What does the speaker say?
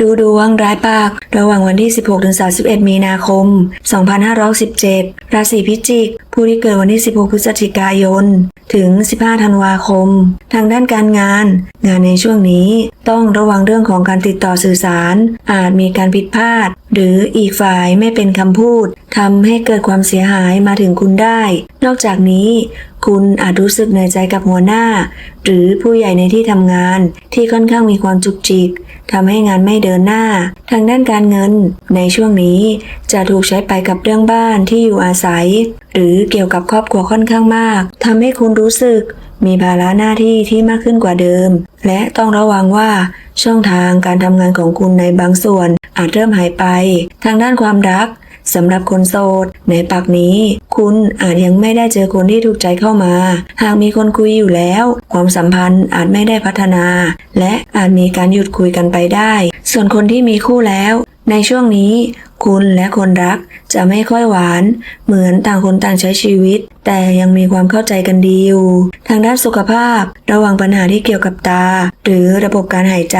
ดูดวงรายปาก ระหว่างวันที่ 16-31 มีนาคม 2517 ราศีพิจิก ผู้ที่เกิดวันที่ 16 พฤศจิกายน ถึง 15 ธันวาคม ทางด้านการงาน งานในช่วงนี้ต้องระวังเรื่องของการติดต่อสื่อสาร อาจมีการผิดพลาด หรืออีกฝ่ายไม่เป็นคำพูดทำให้เกิดความเสียหายมาถึงคุณได้ นอกจากนี้คุณอาจรู้สึกเหนื่อยใจกับหัวหน้า หรือผู้ใหญ่ในที่ทำงานที่ค่อนข้างมีความจุกจิกทำให้งานไม่เดินหน้า ทางด้านการเงิน ในช่วงนี้จะถูกใช้ไปกับเรื่องบ้านที่อยู่อาศัย หรือเกี่ยวกับครอบครัวค่อนข้างมากทำให้คุณรู้สึกมีภาระหน้าที่ที่มากขึ้นกว่าเดิม และต้องระวังว่าช่องทางการทำงานของคุณในบางส่วน อาจเริ่มหายไป ทางด้านความรักสำหรับคนโสด ในปักนี้ คุณอาจยังไม่ได้เจอคนที่ถูกใจเข้ามา หากมีคนคุยอยู่แล้ว ความสัมพันธ์อาจไม่ได้พัฒนา และอาจมีการหยุดคุยกันไปได้ ส่วนคนที่มีคู่แล้ว ในช่วงนี้ คุณและคนรักจะไม่ค่อยหวาน เหมือนต่างคนต่างใช้ชีวิต แต่ยังมีความเข้าใจกันดีอยู่ ทางด้านสุขภาพ ระวังปัญหาที่เกี่ยวกับตา หรือระบบการหายใจ